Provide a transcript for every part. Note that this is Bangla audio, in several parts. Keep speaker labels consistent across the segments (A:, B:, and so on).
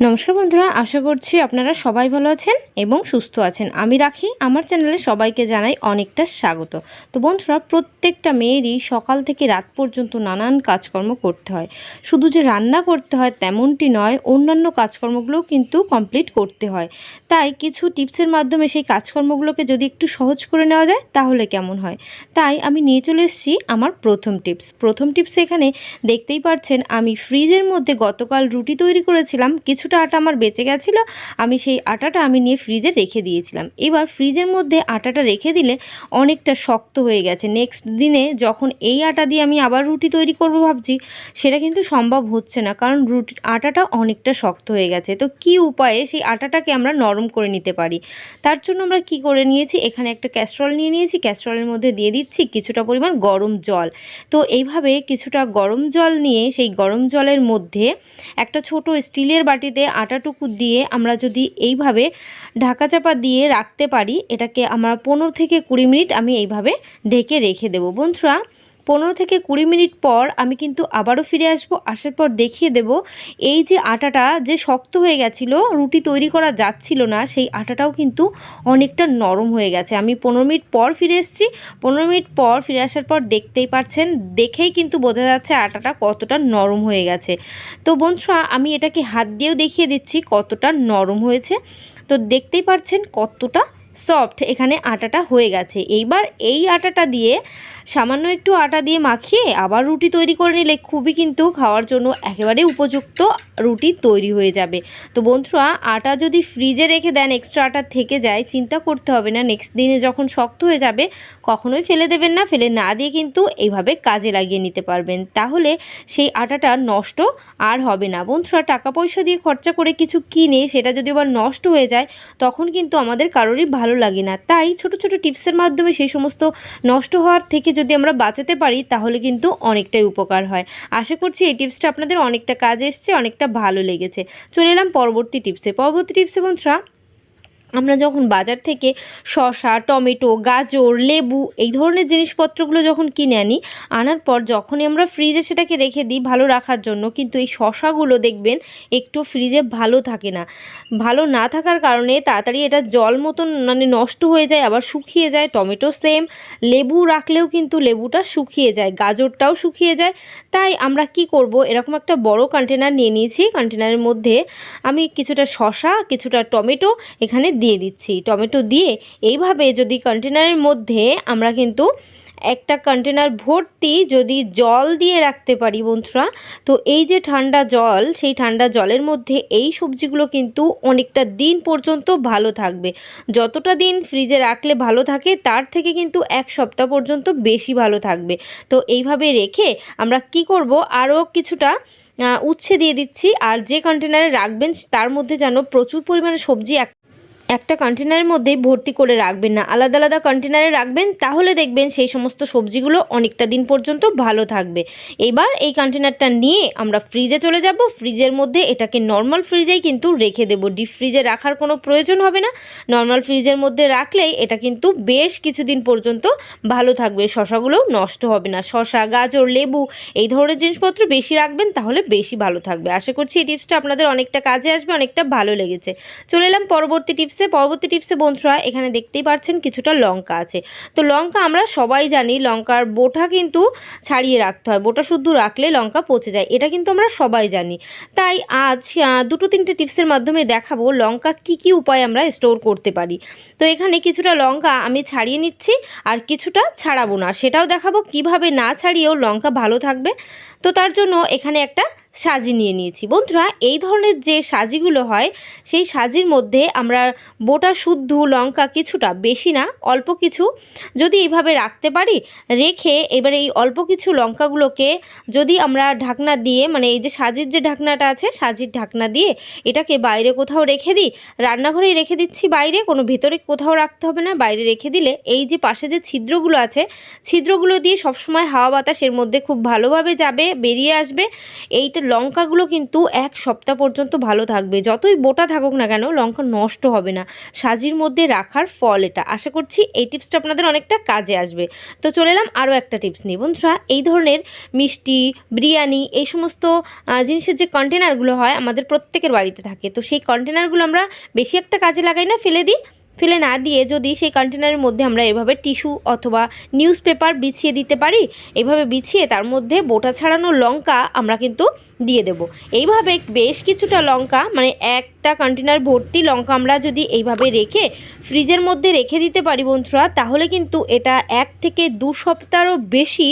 A: নমস্কার বন্ধুরা, আশা করছি আপনারা সবাই ভালো আছেন এবং সুস্থ আছেন। আমি রাখি, আমার চ্যানেলে সবাইকে জানাই অনেকটা স্বাগত। তো বন্ধুরা, প্রত্যেকটা মেয়েরই সকাল থেকে রাত পর্যন্ত নানান কাজকর্ম করতে হয়। শুধু যে রান্না করতে হয় তেমনটি নয়, অন্যান্য কাজকর্মগুলোও কিন্তু কমপ্লিট করতে হয়। তাই কিছু টিপসের মাধ্যমে সেই কাজকর্মগুলোকে যদি একটু সহজ করে নেওয়া যায়, তাহলে কেমন হয়? তাই আমি নিয়ে চলে এসেছি আমার প্রথম টিপস। প্রথম টিপস এখানে দেখতেই পাচ্ছেন আমি ফ্রিজের মধ্যে গতকাল রুটি তৈরি করেছিলাম কিছুটা আটা আমার বেঁচে গেছিল, আমি সেই আটাটা আমি নিয়ে ফ্রিজে রেখে দিয়েছিলাম। এবার ফ্রিজের মধ্যে আটাটা রেখে দিলে অনেকটা শক্ত হয়ে গেছে। নেক্সট দিনে যখন এই আটা দিয়ে আমি আবার রুটি তৈরি করব ভাবছি, সেটা কিন্তু সম্ভব হচ্ছে না, কারণ রুটি, আটাটা অনেকটা শক্ত হয়ে গেছে। তো কি উপায়ে সেই আটাটাকে আমরা নরম করে নিতে পারি? তার জন্য আমরা কি করে নিয়েছি, এখানে একটা ক্যাস্ট্রল নিয়ে নিয়েছি ক্যাস্ট্রলের মধ্যে দিয়ে দিচ্ছি কিছুটা পরিমাণ গরম জল। তো এইভাবে কিছুটা গরম জল নিয়ে সেই গরম জলের মধ্যে একটা ছোট স্টিলের বাটিতে আটাটুকু দিয়ে আমরা যদি এইভাবে ঢাকা চাপা দিয়ে রাখতে পারি, এটাকে আমরা পনেরো থেকে কুড়ি মিনিট আমি এইভাবে ঢেকে রেখে দেব। বন্ধুরা পনেরো থেকে কুড়ি মিনিট পর আমি কিন্তু আবারও ফিরে আসব, আসার পর দেখিয়ে দেব। এই যে আটাটা যে শক্ত হয়ে গেছিল, রুটি তৈরি করা যাচ্ছিল না, সেই আটাটাও কিন্তু অনেকটা নরম হয়ে গেছে। আমি পনেরো মিনিট পর ফিরে এসেছি। পনেরো মিনিট পর ফিরে আসার পর দেখতেই পাচ্ছেন, দেখেই কিন্তু বোঝা যাচ্ছে আটাটা কতটা নরম হয়ে গেছে। তো বন্ধুরা, আমি এটাকে হাত দিয়েও দেখিয়ে দিচ্ছি কতটা নরম হয়েছে। তো দেখতেই পাচ্ছেন কতটা সফট এখানে আটাটা হয়ে গেছে। এইবার এই আটাটা দিয়ে সামান্য একটু আটা দিয়ে মাখিয়ে আবার রুটি তৈরি করে নিলে খুবই কিন্তু খাওয়ার জন্য একেবারে উপযুক্ত রুটি তৈরি হয়ে যাবে। তো বন্ধুরা, আটা যদি ফ্রিজে রেখে দেন এক্সট্রা আটা থেকে যায়, চিন্তা করতে হবে না নেক্সট দিনে যখন শক্ত হয়ে যাবে, কখনোই ফেলে দেবেন না, ফেলে না দিয়ে কিন্তু এইভাবে কাজে লাগিয়ে নিতে পারবেন। তাহলে সেই আটাটা নষ্ট আর হবে না। বন্ধুরা টাকা পয়সা দিয়ে খরচা করে কিছু কিনে সেটা যদি আবার নষ্ট হয়ে যায়, তখন কিন্তু আমাদের কারোরই ভালো লাগে না। তাই ছোট ছোট টিপসের মাধ্যমে সেই সমস্ত নষ্ট হওয়ার থেকে যদি আমরা বাঁচাতে পারি, তাহলে কিন্তু অনেকটাই উপকার হয়। আশা করছি এই টিপসটা আপনাদের অনেকটা কাজে এসছে, অনেকটা ভালো লেগেছে। চলে এলাম পরবর্তী টিপসে। পরবর্তী টিপসে বন্ধুরা আমরা যখন বাজার থেকে শসা, টমেটো, গাজর, লেবু এই ধরনের জিনিসপত্রগুলো যখন কিনে আনি, আনার পর যখনই আমরা ফ্রিজে সেটাকে রেখে দিই ভালো রাখার জন্য, কিন্তু এই শসাগুলো দেখবেন একটু ফ্রিজে ভালো থাকে না। ভালো না থাকার কারণে তাড়াতাড়ি এটা জল মতন মানে নষ্ট হয়ে যায়, আবার শুকিয়ে যায়। টমেটো সেম লেবু রাখলেও কিন্তু লেবুটা শুকিয়ে যায়, গাজরটাও শুকিয়ে যায়। তাই আমরা কি করব, এরকম একটা বড় কন্টেনার নিয়ে নিয়েছি। কন্টেনারের মধ্যে আমি কিছুটা শসা, কিছুটা টমেটো, এখানে দিয়ে দিচ্ছি। টমেটো দিয়ে এইভাবে যদি কন্টেনারের মধ্যে আমরা কিন্তু একটা কন্টেনার ভর্তি যদি জল দিয়ে রাখতে পারি বন্ধুরা, তো এই যে ঠান্ডা জল, সেই ঠান্ডা জলের মধ্যে এই সবজিগুলো কিন্তু অনেকটা দিন পর্যন্ত ভালো থাকবে। যতটা দিন ফ্রিজে রাখলে ভালো থাকে, তার থেকে কিন্তু এক সপ্তাহ পর্যন্ত বেশি ভালো থাকবে। তো এইভাবে রেখে আমরা কি করব, আরও কিছুটা উচ্ছে দিয়ে দিচ্ছি। আর যে কন্টেনারে রাখবেন, তার মধ্যে যেন প্রচুর পরিমাণে সবজি একটা কন্টেনারের মধ্যেই ভর্তি করে রাখবেন না। আলাদা আলাদা কন্টেনারে রাখবেন, তাহলে দেখবেন সেই সমস্ত সবজিগুলো অনেকটা দিন পর্যন্ত ভালো থাকবে। এবার এই কন্টেনারটা নিয়ে আমরা ফ্রিজে চলে যাব। ফ্রিজের মধ্যে এটাকে নর্মাল ফ্রিজেই কিন্তু রেখে দেবো। ডিপ ফ্রিজে রাখার কোনো প্রয়োজন হবে না। নর্মাল ফ্রিজের মধ্যে রাখলেই এটা কিন্তু বেশ কিছুদিন পর্যন্ত ভালো থাকবে। শশাগুলোও নষ্ট হবে না। শশা, গাজর, লেবু এই ধরনের জিনিসপত্র বেশি রাখবেন, তাহলে বেশি ভালো থাকবে। আশা করছি এই টিপসটা আপনাদের অনেকটা কাজে আসবে, অনেকটা ভালো লেগেছে। চলে এলাম পরবর্তী টিপস টিপসে, পরবর্তী টিপসে বন্ধুরা এখানে দেখতেই পাচ্ছেন কিছুটা লঙ্কা আছে। তো লঙ্কা আমরা সবাই জানি লঙ্কার বোটা কিন্তু ছাড়িয়ে রাখতে হয়। বোটা শুদ্ধ রাখলে লঙ্কা পচে যায়। এটা কিন্তু আমরা সবাই জানি। তাই আজ দুটো তিনটে টিপসের মাধ্যমে দেখাবো লঙ্কা কি কি উপায় আমরা স্টোর করতে পারি। তো এখানে কিছুটা লঙ্কা আমি ছাড়িয়ে নিচ্ছি আর কিছুটা ছাড়াবো না। সেটাও দেখাবো কীভাবে না ছাড়িয়েও লঙ্কা ভালো থাকবে। তো তার জন্য এখানে একটা সাজি নিয়ে নিয়েছি। বন্ধুরা, এই ধরনের যে সাজিগুলো হয়, সেই সাজির মধ্যে আমরা বোটা শুদ্ধ লঙ্কা কিছুটা বেশি না, অল্প কিছু যদি এইভাবে রাখতে পারি, রেখে এবার এই অল্প কিছু লঙ্কাগুলোকে যদি আমরা ঢাকনা দিয়ে মানে এই যে সাজির যে ঢাকনাটা আছে, সাজির ঢাকনা দিয়ে এটাকে বাইরে কোথাও রেখে দিই, রান্নাঘরেই রেখে দিচ্ছি বাইরে, কোনো ভেতরে কোথাও রাখতে হবে না, বাইরে রেখে দিলে এই যে পাশে যে ছিদ্রগুলো আছে, ছিদ্রগুলো দিয়ে সবসময় হাওয়া বাতাসের মধ্যে খুব ভালোভাবে যাবে, বেরিয়ে আসবে, এইটা লঙ্কাগুলো কিন্তু এক সপ্তাহ পর্যন্ত ভালো থাকবে। যতই বোটা থাকুক না কেন, লঙ্কা নষ্ট হবে না। সাজির মধ্যে রাখার ফল এটা। আশা করছি এই টিপসটা আপনাদের অনেকটা কাজে আসবে। তো চলে এলাম আরও একটা টিপস নিয়ে। বন্ধুরা, এই ধরনের মিষ্টি, বিরিয়ানি এই সমস্ত জিনিসের যে কন্টেনারগুলো হয় আমাদের প্রত্যেকের বাড়িতে থাকে। তো সেই কন্টেনারগুলো আমরা বেশি একটা কাজে লাগাই না, ফেলে দিই। ফেলে না দিয়ে যদি সেই কন্টেনারের মধ্যে আমরা এভাবে টিস্যু অথবা নিউজ পেপার বিছিয়ে দিতে পারি, এভাবে বিছিয়ে তার মধ্যে বোটা ছাড়ানো লঙ্কা আমরা কিন্তু দিয়ে দেব। এইভাবে বেশ কিছুটা লঙ্কা মানে একটা কন্টেনার ভর্তি লঙ্কা আমরা যদি এইভাবে রেখে ফ্রিজের মধ্যে রেখে দিতে পারি বন্ধুরা, তাহলে কিন্তু এটা এক থেকে দু সপ্তাহরও বেশি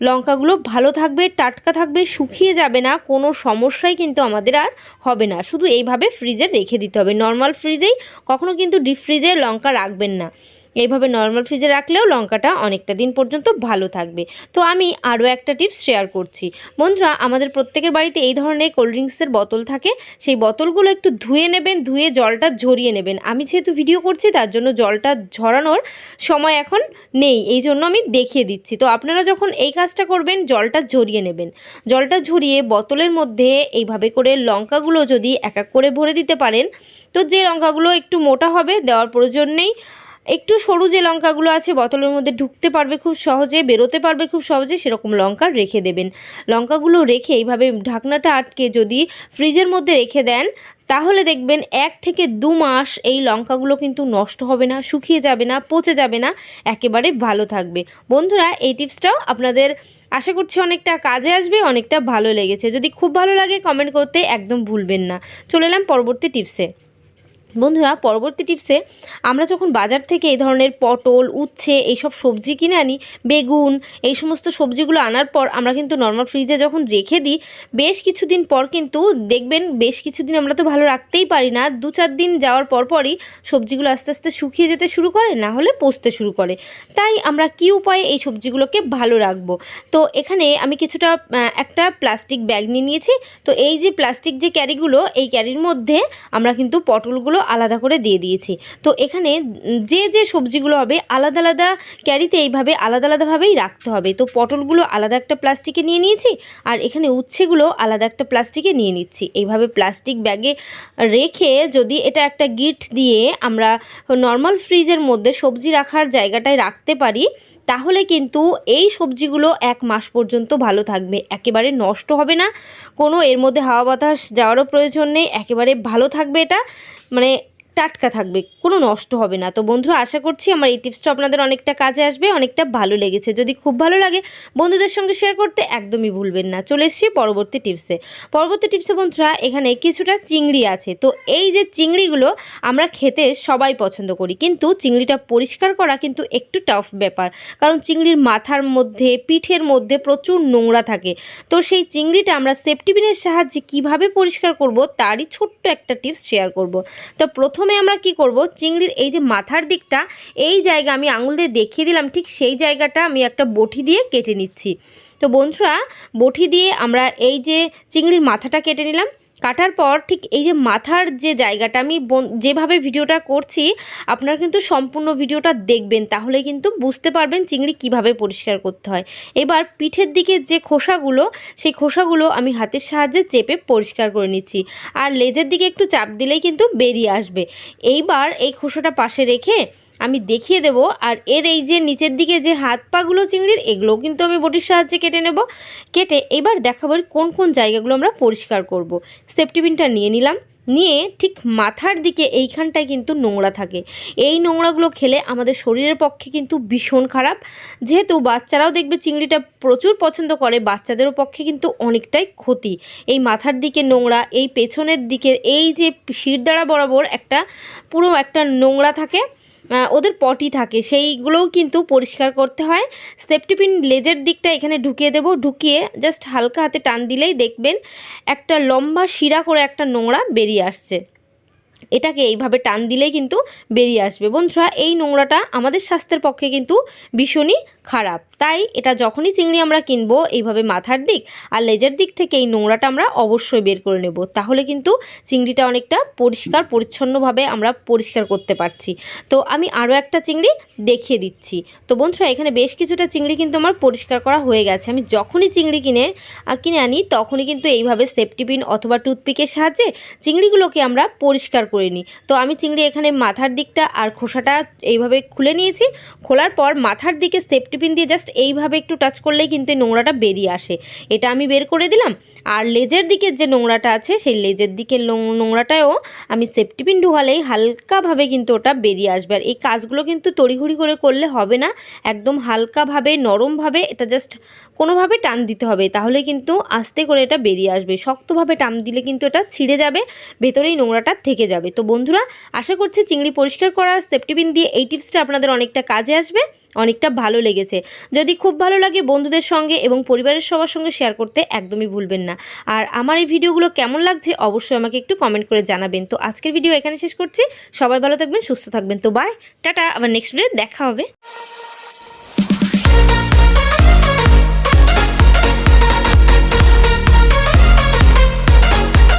A: লঙ্কাগুলো ভালো থাকবে, টাটকা থাকবে, শুকিয়ে যাবে না, কোনো সমস্যাই কিন্তু আমাদের আর হবে না। শুধু এইভাবে ফ্রিজে রেখে দিতে হবে। নর্মাল ফ্রিজেই কখনো কিন্তু ডিপ ফ্রিজে লঙ্কা রাখবেন না। এইভাবে নর্মাল ফ্রিজে রাখলেও লঙ্কাটা অনেকটা দিন পর্যন্ত ভালো থাকবে। তো আমি আরও একটা টিপস শেয়ার করছি। বন্ধুরা, আমাদের প্রত্যেকের বাড়িতে এই ধরনের কোল্ড ড্রিঙ্কসের বোতল থাকে। সেই বোতলগুলো একটু ধুয়ে নেবেন, ধুয়ে জলটা ঝরিয়ে নেবেন। আমি যেহেতু ভিডিও করছি, তার জন্য জলটা ঝরানোর সময় এখন নেই। এই জন্য আমি দেখিয়ে দিচ্ছি। তো আপনারা যখন এই কাজটা করবেন, জলটা ঝরিয়ে নেবেন। জলটা ঝরিয়ে বোতলের মধ্যে এইভাবে করে লঙ্কাগুলো যদি এক এক করে ভরে দিতে পারেন, তো যে লঙ্কাগুলো একটু মোটা হবে, দেওয়ার প্রয়োজন নেই। একটু সরু যে লঙ্কাগুলো আছে বোতলের মধ্যে ঢুকতে পারবে খুব সহজে, বেরোতে পারবে খুব সহজে, সেরকম লঙ্কা রেখে দেবেন। লঙ্কাগুলো রেখে এইভাবে ঢাকনাটা আটকে যদি ফ্রিজের মধ্যে রেখে দেন, তাহলে দেখবেন এক থেকে দু মাস এই লঙ্কাগুলো কিন্তু নষ্ট হবে না, শুকিয়ে যাবে না, পচে যাবে না, একেবারে ভালো থাকবে। বন্ধুরা, এই টিপসটাও আপনাদের আশা করছি অনেকটা কাজে আসবে, অনেকটা ভালো লেগেছে। যদি খুব ভালো লাগে কমেন্ট করতে একদম ভুলবেন না। চলে এলাম পরবর্তী টিপসে। বন্ধুরা, পরবর্তী টিপসে আমরা যখন বাজার থেকে এই ধরনের পটল, উচ্ছে এইসব সবজি কিনে আনি, বেগুন এই সমস্ত সবজিগুলো আনার পর আমরা কিন্তু নর্মাল ফ্রিজে যখন রেখে দিই, বেশ কিছুদিন পর কিন্তু দেখবেন বেশ কিছুদিন আমরা তো ভালো রাখতেই পারি না, দু চার দিন যাওয়ার পর পরই সবজিগুলো আস্তে আস্তে শুকিয়ে যেতে শুরু করে, না হলে পচতে শুরু করে। তাই আমরা কী উপায়ে এই সবজিগুলোকে ভালো রাখব? তো এখানে আমি কিছুটা একটা প্লাস্টিক ব্যাগ নিয়ে নিয়েছি। তো এই যে প্লাস্টিক যে ক্যারিগুলো এই ক্যারির মধ্যে আমরা কিন্তু পটলগুলো আলাদা করে দিয়ে দিয়েছি। তো এখানে যে যে সবজিগুলো হবে, আলাদা আলাদা ক্যারিতে এইভাবে আলাদা আলাদাভাবেই রাখতে হবে। তো পটলগুলো আলাদা একটা প্লাস্টিকে নিয়ে নিয়েছি, আর এখানে উচ্ছেগুলো আলাদা একটা প্লাস্টিকে নিয়ে নিচ্ছি। এইভাবে প্লাস্টিক ব্যাগে রেখে যদি এটা একটা গিট দিয়ে আমরা নর্মাল ফ্রিজের মধ্যে সবজি রাখার জায়গাটায় রাখতে পারি তাহলে কিন্তু এই সবজিগুলো এক মাস পর্যন্ত ভালো থাকবে। একেবারে নষ্ট হবে না। কোনো এর মধ্যে হাওয়া বাতাস যাওয়ারও প্রয়োজন নেই। একেবারে ভালো থাকবে এটা। মানে টাটকা থাকবে, কোনো নষ্ট হবে না। তো বন্ধুরা, আশা করছি আমার এই টিপসটা আপনাদের অনেকটা কাজে আসবে, অনেকটা ভালো লেগেছে। যদি খুব ভালো লাগে, বন্ধুদের সঙ্গে শেয়ার করতে একদমই ভুলবেন না। চলে এসছি পরবর্তী টিপসে পরবর্তী টিপসে বন্ধুরা, এখানে কিছুটা চিংড়ি আছে। তো এই যে চিংড়িগুলো আমরা খেতে সবাই পছন্দ করি, কিন্তু চিংড়িটা পরিষ্কার করা কিন্তু একটু টাফ ব্যাপার। কারণ চিংড়ির মাথার মধ্যে, পিঠের মধ্যে প্রচুর নোংরা থাকে। তো সেই চিংড়িটা আমরা সেফটিবিনের সাহায্যে কীভাবে পরিষ্কার করব, তারই ছোট্ট একটা টিপস শেয়ার করব। তো প্রথমে আমরা কি করব? চিংড়ির এই যে মাথার দিকটা, এই জায়গা আমি আঙুল দিয়ে দেখিয়ে দিলাম, ঠিক সেই জায়গাটা আমি একটা বটি দিয়ে কেটে নিচ্ছি। তো বন্ধুরা, বটি দিয়ে আমরা এই যে চিংড়ির মাথাটা কেটে নিলাম। কাটার পর ঠিক এই যে মাথার যে জায়গাটা, আমি যেভাবে ভিডিওটা করছি, আপনারা কিন্তু সম্পূর্ণ ভিডিওটা দেখবেন, তাহলে কিন্তু বুঝতে পারবেন চিংড়ি কীভাবে পরিষ্কার করতে হয়। এবার পিঠের দিকে যে খোসাগুলো, সেই খোসাগুলো আমি হাতের সাহায্যে চেপে পরিষ্কার করে নিচ্ছি। আর লেজের দিকে একটু চাপ দিলেই কিন্তু বেরিয়ে আসবে। এইবার এই খোসাটা পাশে রেখে আমি দেখিয়ে দেব। আর এর এই যে নিচের দিকে যে হাত পাগুলো চিংড়ির, এগুলোও কিন্তু আমি বটির সাহায্যে কেটে নেব। কেটে এবার দেখাবো কোন কোন জায়গাগুলো আমরা পরিষ্কার করব। সেফটিবিনটা নিয়ে নিলাম। নিয়ে ঠিক মাথার দিকে এইখানটায় কিন্তু নোংরা থাকে। এই নোংরাগুলো খেলে আমাদের শরীরের পক্ষে কিন্তু ভীষণ খারাপ। যেহেতু বাচ্চারাও দেখবে চিংড়িটা প্রচুর পছন্দ করে, বাচ্চাদেরও পক্ষে কিন্তু অনেকটাই ক্ষতি। এই মাথার দিকে নোংরা, এই পেছনের দিকে এই যে শিরদাঁড়া বরাবর একটা পুরো একটা নোংরা থাকে। ওদের পটি থাকে। সেইগুলোও কিন্তু পরিষ্কার করতে হয়। সেফটিপিন লেজের দিকটা এখানে ঢুকিয়ে দেব। ঢুকিয়ে জাস্ট হালকা হাতে টান দিলেই দেখবেন একটা লম্বা শিরা করে একটা নোংরা বেরিয়ে আসছে। এটাকে এইভাবে টান দিলেই কিন্তু বেরিয়ে আসবে। বন্ধুরা, এই নোংরাটা আমাদের স্বাস্থ্যের পক্ষে কিন্তু ভীষণই খারাপ। তাই এটা যখনই চিংড়ি আমরা কিনবো এইভাবে মাথার দিক আর লেজের দিক থেকে এই নোংরাটা আমরা অবশ্যই বের করে নেব। তাহলে কিন্তু চিংড়িটা অনেকটা পরিষ্কার, পরিচ্ছন্নভাবে আমরা পরিষ্কার করতে পারছি। তো আমি আরও একটা চিংড়ি দেখিয়ে দিচ্ছি। তো বন্ধুরা, এখানে বেশ কিছুটা চিংড়ি কিন্তু আমার পরিষ্কার করা হয়ে গেছে। আমি যখনই চিংড়ি কিনে কিনে আনি, তখনই কিন্তু এইভাবে সেফটি পিন অথবা টুথপিকের সাহায্যে চিংড়িগুলোকে আমরা পরিষ্কার করে নিই তো আমি চিংড়ি এখানে মাথার দিকটা আর খোসাটা এইভাবে খুলে নিয়েছি। খোলার পর মাথার দিকে সেফটি পিন দিয়ে জাস্ট এইভাবে একটু টাচ করলেই কিন্তু নোংরাটা বেরিয়ে আসে। এটা আমি বের করে দিলাম। আর লেজের দিকের যে নোংরাটা আছে, সেই লেজের দিকের নোংরাটাও আমি সেফটি পিন ঢুকালেই হালকাভাবে কিন্তু ওটা বেরিয়ে আসবে। আর এই কাজগুলো কিন্তু তড়িঘড়ি করে করলে হবে না। একদম হালকাভাবে, নরমভাবে এটা জাস্ট কোনোভাবে টান দিতে হবে। তাহলে কিন্তু আস্তে করে এটা বেরিয়ে আসবে। শক্তভাবে টান দিলে কিন্তু এটা ছিঁড়ে যাবে। ভেতরেই নোংরাটা থেকে যাবে। তো বন্ধুরা, আশা করছি চিংড়ি পরিষ্কার করার সেফটি পিন দিয়ে এই টিপসটা আপনাদের অনেকটা কাজে আসবে, অনেকটা ভালো লেগেছে। যদি খুব ভালো লাগে বন্ধুদের সঙ্গে এবং পরিবারের সবার সঙ্গে শেয়ার করতে একদমই ভুলবেন না। আর আমার এই ভিডিওগুলো কেমন লাগছে অবশ্যই আমাকে একটু কমেন্ট করে জানাবেন। তো আজকের ভিডিও এখানে শেষ করছি। সবাই ভালো থাকবেন, সুস্থ থাকবেন। তো বাই টাটা, আবার নেক্সট ভিডিও দেখা হবে।